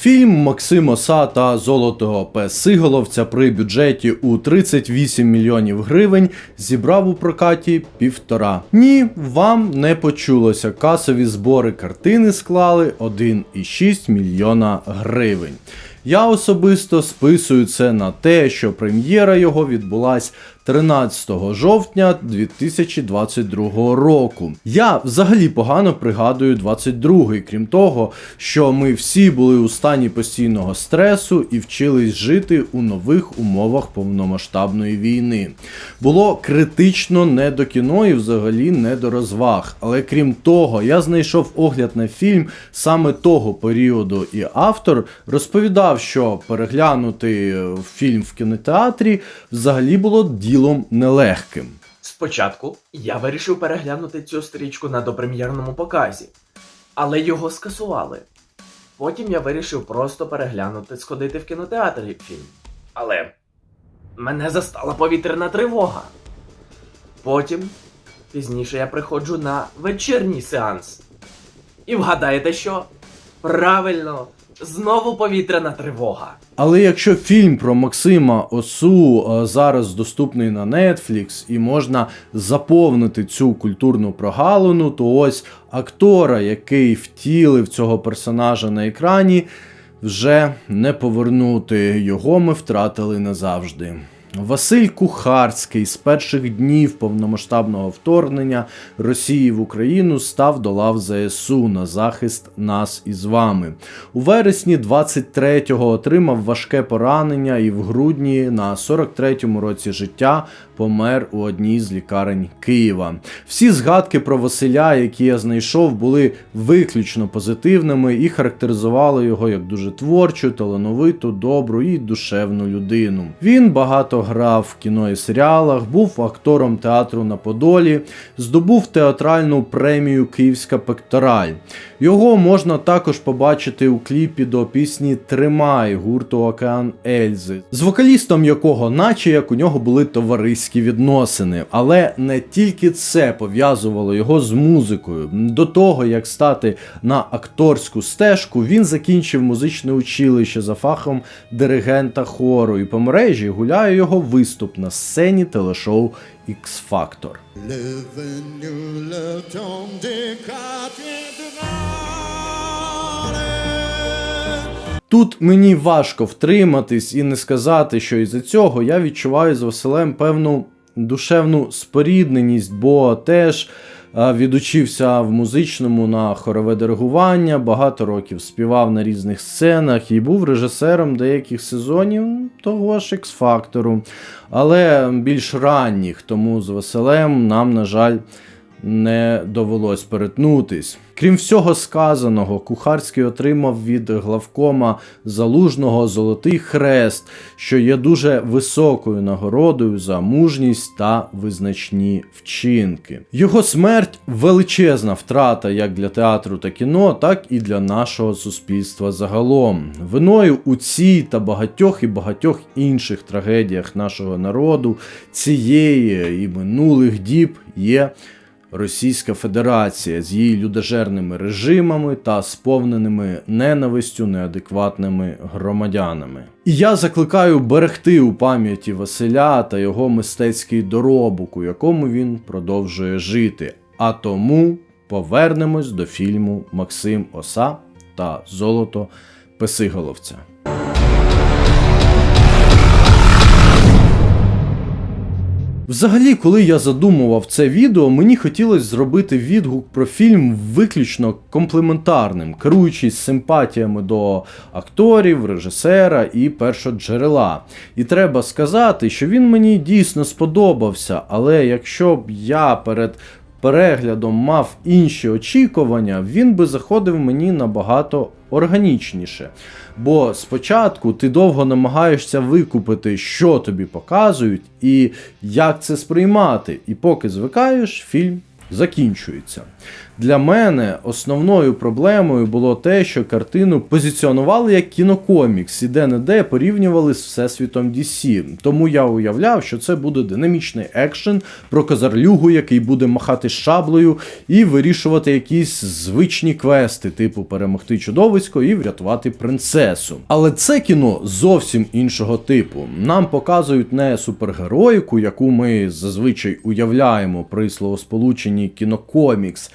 Фільм Максима Са та Золотого П. Сиголовця при бюджеті у 38 мільйонів гривень зібрав у прокаті півтора. Ні, вам не почулося. Касові збори картини склали 1,6 мільйона гривень. Я особисто списую це на те, що прем'єра його відбулась 13 жовтня 2022 року. Я взагалі погано пригадую 22-й, крім того, що ми всі були у стані постійного стресу і вчились жити у нових умовах повномасштабної війни. Було критично не до кіно і взагалі не до розваг. Але крім того, я знайшов огляд на фільм саме того періоду, і автор розповідав, що переглянути фільм в кінотеатрі взагалі було ділом нелегким. Спочатку я вирішив переглянути цю стрічку на допрем'єрному показі, але його скасували. Потім я вирішив просто переглянути, сходити в кінотеатр фільм. Але мене застала повітряна тривога. Потім пізніше я приходжу на вечірній сеанс. І вгадаєте що? Правильно, знову повітряна тривога. Але якщо фільм про Максима Осу е, зараз доступний на Netflix і можна заповнити цю культурну прогалину, то ось актора, який втілив цього персонажа на екрані, вже не повернути. Його ми втратили назавжди. Василь Кухарський з перших днів повномасштабного вторгнення Росії в Україну став до лав ЗСУ на захист нас із вами. У вересні 23-го отримав важке поранення і в грудні на 43-му році життя помер у одній з лікарень Києва. Всі згадки про Василя, які я знайшов, були виключно позитивними і характеризували його як дуже творчу, талановиту, добру і душевну людину. Він багато грав в кіно і серіалах, був актором театру на Подолі, здобув театральну премію Київська пектораль. Його можна також побачити у кліпі до пісні Тримай гурту Океан Ельзи, з вокалістом якого, наче як у нього були товариські відносини. Але не тільки це пов'язувало його з музикою. До того як стати на акторську стежку, він закінчив музичне училище за фахом диригента хору, і по мережі гуляє його виступ на сцені телешоу X-Factor. Тут мені важко втриматись і не сказати, що із-за цього я відчуваю з Василем певну душевну спорідненість, бо теж відучився в музичному на хорове диригування, багато років співав на різних сценах і був режисером деяких сезонів того ж X-Factor, але більш ранніх, тому з Василем нам, на жаль, не довелось перетнутись. Крім всього сказаного, Кухарський отримав від главкома залужного Золотий Хрест, що є дуже високою нагородою за мужність та визначні вчинки. Його смерть величезна втрата як для театру та кіно, так і для нашого суспільства загалом. Виною у цій та багатьох і багатьох інших трагедіях нашого народу цієї і минулих діб є. Російська Федерація з її людожерними режимами та сповненими ненавистю неадекватними громадянами. І я закликаю берегти у пам'яті Василя та його мистецький доробок, у якому він продовжує жити. А тому повернемось до фільму Максим Оса та Золото Песиголовця. Взагалі, коли я задумував це відео, мені хотілося зробити відгук про фільм виключно комплементарним, керуючись симпатіями до акторів, режисера і першоджерела. І треба сказати, що він мені дійсно сподобався, але якщо б я перед переглядом мав інші очікування, він би заходив мені набагато органічніше. Бо спочатку ти довго намагаєшся викупити, що тобі показують, і як це сприймати. І поки звикаєш, фільм закінчується. Для мене основною проблемою було те, що картину позиціонували як кінокомікс, і де-не-де порівнювали з всесвітом DC. Тому я уявляв, що це буде динамічний екшен про козарлюгу, який буде махати шаблею і вирішувати якісь звичні квести, типу перемогти чудовисько і врятувати принцесу. Але це кіно зовсім іншого типу. Нам показують не супергероїку, яку ми зазвичай уявляємо при словосполученні кінокомікс.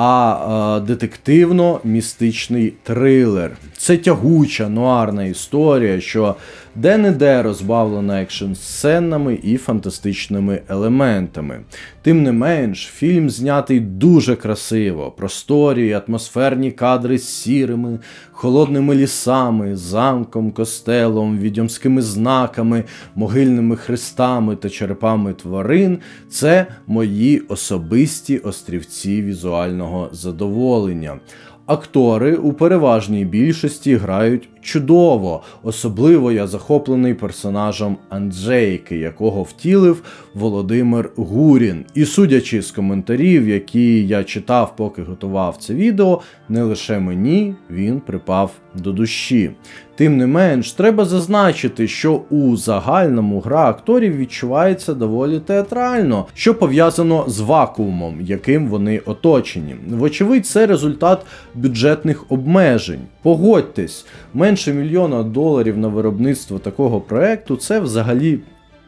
А е, детективно-містичний трилер. Це тягуча нуарна історія, що де-не-де розбавлена екшн сценами і фантастичними елементами. Тим не менш, фільм знятий дуже красиво, просторі, атмосферні кадри з сірими, холодними лісами, замком, костелом, відьомськими знаками, могильними хрестами та черепами тварин це мої особисті острівці візуального задоволення. Актори у переважній більшості грають чудово. Особливо я захоплений персонажем Анджейки, якого втілив Володимир Гурін. І судячи з коментарів, які я читав, поки готував це відео, не лише мені він припав до душі. Тим не менш, треба зазначити, що у загальному гра акторів відчувається доволі театрально, що пов'язано з вакуумом, яким вони оточені. Вочевидь, це результат бюджетних обмежень. Погодьтесь, менше мільйона доларів на виробництво такого проекту це взагалі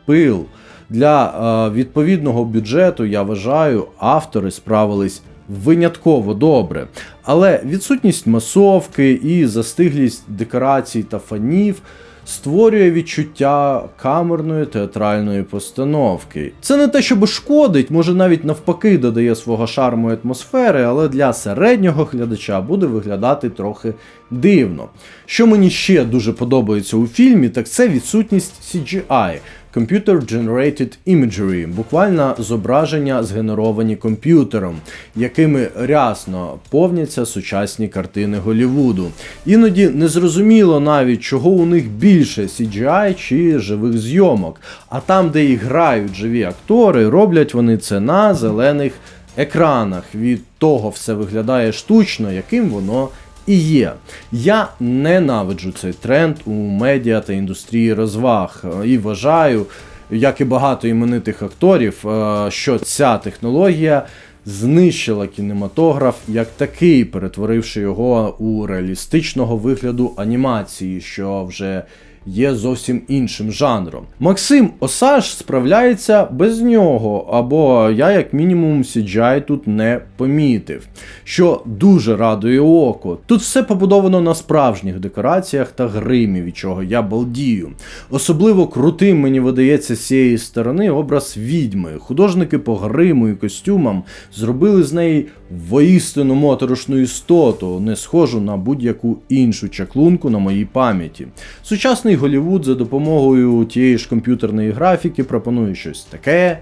пил. Для е, відповідного бюджету, я вважаю, автори справились винятково добре. Але відсутність масовки і застиглість декорацій та фанів створює відчуття камерної театральної постановки. Це не те, щоб шкодить, може навіть навпаки додає свого шарму і атмосфери, але для середнього глядача буде виглядати трохи дивно. Що мені ще дуже подобається у фільмі, так це відсутність CGI. Computer Generated Imagery, буквально зображення згенеровані комп'ютером, якими рясно повняться сучасні картини Голівуду. Іноді незрозуміло навіть, чого у них більше CGI чи живих зйомок. А там, де і грають живі актори, роблять вони це на зелених екранах. Від того все виглядає штучно, яким воно і є. Я ненавиджу цей тренд у медіа та індустрії розваг е, і вважаю, як і багато іменитих акторів, е, що ця технологія знищила кінематограф як такий, перетворивши його у реалістичного вигляду анімації, що вже є зовсім іншим жанром. Максим Осаж справляється без нього, або я, як мінімум, CGI тут не помітив, що дуже радує око. Тут все побудовано на справжніх декораціях та гримі, від чого я балдію. Особливо крутим мені видається з цієї сторони образ відьми. Художники по гриму і костюмам зробили з неї воістину моторошну істоту, не схожу на будь-яку іншу чаклунку на моїй пам'яті. Сучасний Голівуд за допомогою тієї ж комп'ютерної графіки пропонує щось таке,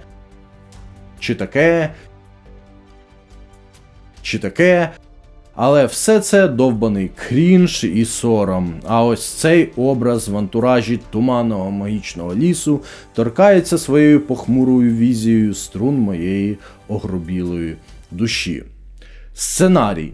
чи таке, чи таке. Але все це довбаний крінж і сором. А ось цей образ в антуражі туманного магічного лісу торкається своєю похмурою візією струн моєї огрубілої душі. Сценарій.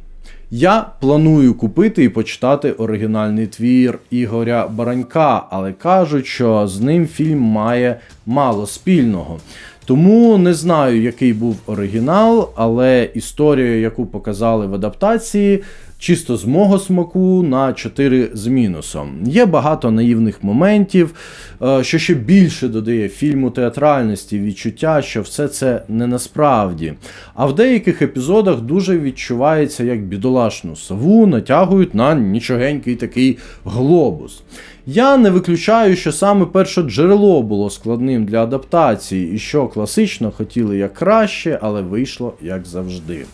Я планую купити і почитати оригінальний твір Ігоря Баранька, але кажуть, що з ним фільм має мало спільного. Тому не знаю, який був оригінал, але історія, яку показали в адаптації, чисто з мого смаку на 4 з мінусом. Є багато наївних моментів, е, що ще більше додає фільму театральності, відчуття, що все це не насправді. А в деяких епізодах дуже відчувається, як бідолашну сову натягують на нічогенький такий глобус. Я не виключаю, що саме перше джерело було складним для адаптації, і що класично хотіли як краще, але вийшло як завжди.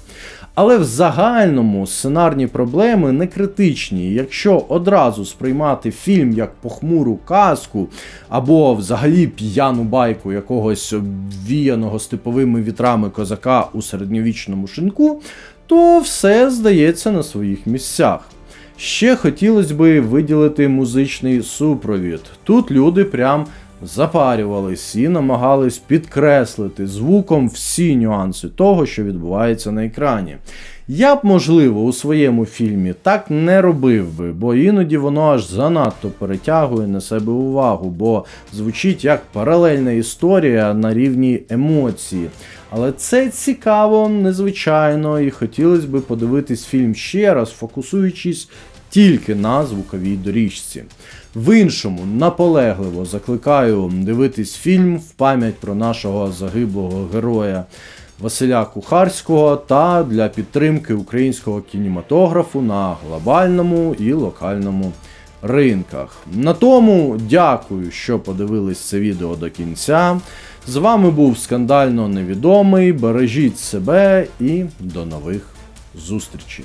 Але в загальному сценарні проблеми не критичні. Якщо одразу сприймати фільм як похмуру казку, або взагалі п'яну байку якогось обвіяного степовими вітрами козака у середньовічному шинку, то все здається на своїх місцях. Ще хотілося би виділити музичний супровід. Тут люди прям запарювались і намагались підкреслити звуком всі нюанси того, що відбувається на екрані. Я б, можливо, у своєму фільмі так не робив би, бо іноді воно аж занадто перетягує на себе увагу, бо звучить як паралельна історія на рівні емоції. Але це цікаво, незвичайно, і хотілося б подивитись фільм ще раз, фокусуючись тільки на звуковій доріжці. В іншому наполегливо закликаю дивитись фільм в пам'ять про нашого загиблого героя Василя Кухарського та для підтримки українського кінематографу на глобальному і локальному ринках. На тому дякую, що подивились це відео до кінця. З вами був скандально невідомий. Бережіть себе і до нових зустрічей.